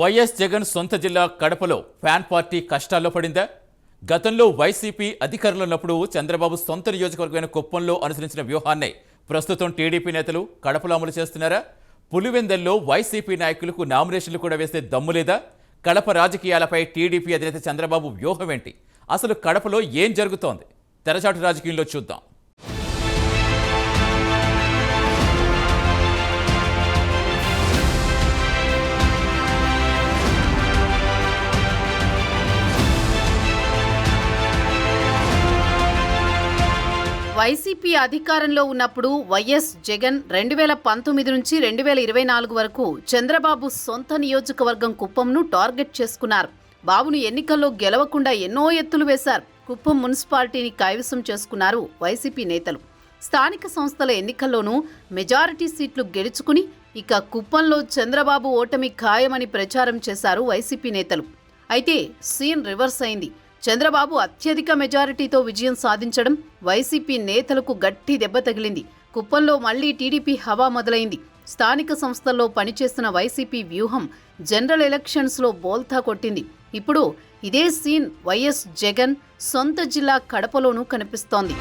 YS Jagan సొంత జిల్లా కడపలో ఫ్యాన్ పార్టీ కష్టాల్లో పడిందా? గతంలో వైసీపీ అధికారంలో ఉన్నప్పుడు చంద్రబాబు సొంత నియోజకవర్గమైన కుప్పంలో అనుసరించిన వ్యూహాన్నే ప్రస్తుతం టీడీపీ నేతలు కడపలో అమలు చేస్తున్నారా? పులివెందల్లో వైసీపీ నాయకులకు నామినేషన్లు కూడా వేస్తే దమ్ము లేదా? కడప రాజకీయాలపై టీడీపీ అధినేత చంద్రబాబు వ్యూహం ఏంటి? అసలు కడపలో ఏం జరుగుతోంది? తెరచాటు రాజకీయంలో చూద్దాం. వైసీపీ అధికారంలో ఉన్నప్పుడు వైఎస్ జగన్ రెండు వేల పంతొమ్మిది నుంచి రెండు వేల ఇరవై నాలుగు వరకు చంద్రబాబు సొంత నియోజకవర్గం కుప్పంను టార్గెట్ చేసుకున్నారు. బాబును ఎన్నికల్లో గెలవకుండా ఎన్నో ఎత్తులు వేశారు. కుప్పం మున్సిపాలిటీని కైవసం చేసుకున్నారు వైసీపీ నేతలు. స్థానిక సంస్థల ఎన్నికల్లోనూ మెజారిటీ సీట్లు గెలుచుకుని ఇక కుప్పంలో చంద్రబాబు ఓటమి ఖాయమని ప్రచారం చేశారు వైసీపీ నేతలు. అయితే సీన్ రివర్స్ అయింది. చంద్రబాబు అత్యధిక మెజారిటీతో విజయం సాధించడం వైసీపీ నేతలకు గట్టి దెబ్బ తగిలింది. కుప్పంలో మళ్ళీ టీడీపీ హవా మొదలైంది. స్థానిక సంస్థల్లో పనిచేస్తున్న వైసీపీ వ్యూహం జనరల్ ఎలక్షన్స్లో బోల్తా కొట్టింది. ఇప్పుడు ఇదే సీన్ వైఎస్ జగన్ సొంత జిల్లా కడపలోనూ కనిపిస్తోంది.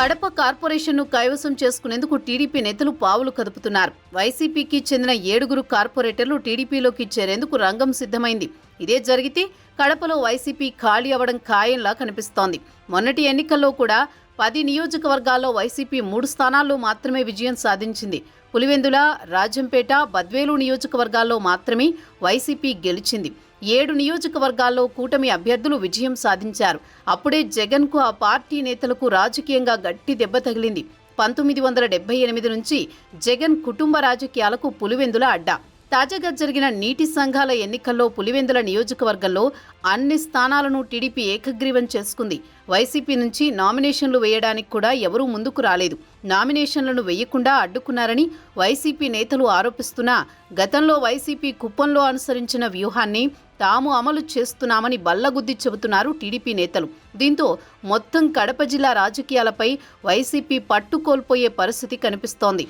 కడప కార్పొరేషన్ను కైవసం చేసుకునేందుకు టీడీపీ నేతలు పావులు కదుపుతున్నారు. వైసీపీకి చెందిన ఏడుగురు కార్పొరేటర్లు టీడీపీలోకి చేరేందుకు రంగం సిద్ధమైంది. ఇదే జరిగితే కడపలో వైసీపీ ఖాళీ అవ్వడం ఖాయంలా కనిపిస్తోంది. మొన్నటి ఎన్నికల్లో కూడా పది నియోజకవర్గాల్లో వైసీపీ మూడు స్థానాల్లో మాత్రమే విజయం సాధించింది. పులివెందుల రాజంపేట బద్వేలు నియోజకవర్గాల్లో మాత్రమే వైసీపీ గెలిచింది. ఏడు నియోజకవర్గాల్లో కూటమి అభ్యర్థులు విజయం సాధించారు. అప్పుడే జగన్కు ఆ పార్టీ నేతలకు రాజకీయంగా గట్టి దెబ్బ తగిలింది. పంతొమ్మిది వందల డెబ్బై ఎనిమిది నుంచి జగన్ కుటుంబ రాజకీయాలకు పులివెందుల అడ్డా. తాజాగా జరిగిన నీటి సంఘాల ఎన్నికల్లో పులివెందుల నియోజకవర్గంలో అన్ని స్థానాలను టీడీపీ ఏకగ్రీవం చేసుకుంది. వైసీపీ నుంచి నామినేషన్లు వేయడానికి కూడా ఎవరూ ముందుకు రాలేదు. నామినేషన్లను వేయకుండా అడ్డుకున్నారని వైసీపీ నేతలు ఆరోపిస్తున్నా గతంలో వైసీపీ కుప్పంలో అనుసరించిన వ్యూహాన్ని తాము అమలు చేస్తున్నామని బల్లగుద్ది చెబుతున్నారు టీడీపీ నేతలు. దీంతో మొత్తం కడప జిల్లా రాజకీయాలపై వైసీపీ పట్టు కోల్పోయే పరిస్థితి కనిపిస్తోంది.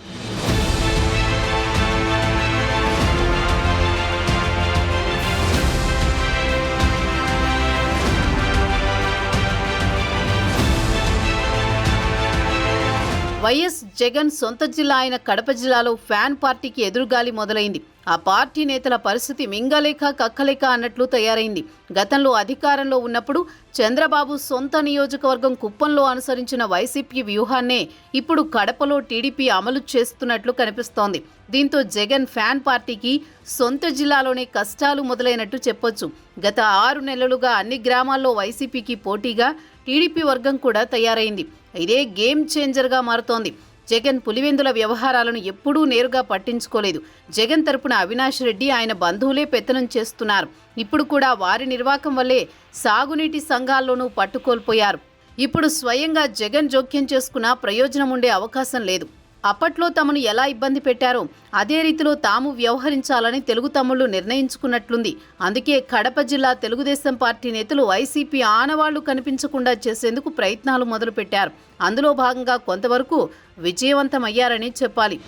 వైఎస్ జగన్ సొంత జిల్లా అయిన కడప జిల్లాలో ఫ్యాన్ పార్టీకి ఎదురుగాలి మొదలైంది. ఆ పార్టీ నేతల పరిస్థితి మింగలేక కక్కలేక అన్నట్లు తయారైంది. గతంలో అధికారంలో ఉన్నప్పుడు చంద్రబాబు సొంత నియోజకవర్గం కుప్పంలో అనుసరించిన వైసీపీ వ్యూహాన్నే ఇప్పుడు కడపలో టీడీపీ అమలు చేస్తున్నట్లు కనిపిస్తోంది. దీంతో జగన్ ఫ్యాన్ పార్టీకి సొంత జిల్లాలోనే కష్టాలు మొదలైనట్టు చెప్పొచ్చు. గత ఆరు నెలలుగా అన్ని గ్రామాల్లో వైసీపీకి పోటీగా టీడీపీ వర్గం కూడా తయారైంది. ఇదే గేమ్ చేంజర్గా మారుతోంది. జగన్ పులివెందుల వ్యవహారాలను ఎప్పుడూ నేరుగా పట్టించుకోలేదు. జగన్ తరపున అవినాష్ రెడ్డి ఆయన బంధువులే పెత్తనం చేస్తున్నారు. ఇప్పుడు కూడా వారి నిర్వాకం వల్లే సాగునీటి సంఘాల్లోనూ పట్టుకోల్పోయారు. ఇప్పుడు స్వయంగా జగన్ జోక్యం చేసుకున్న ప్రయోజనం ఉండే అవకాశం లేదు. అప్పట్లో తమను ఎలా ఇబ్బంది పెట్టారో అదే రీతిలో తాము వ్యవహరించాలని తెలుగు తమ్ముళ్ళు నిర్ణయించుకున్నట్లుంది. అందుకే కడప జిల్లా తెలుగుదేశం పార్టీ నేతలు వైసీపీ ఆనవాళ్ళు కనిపించకుండా చేసేందుకు ప్రయత్నాలు మొదలుపెట్టారు. అందులో భాగంగా కొంతవరకు విజయవంతమయ్యారని చెప్పాలి.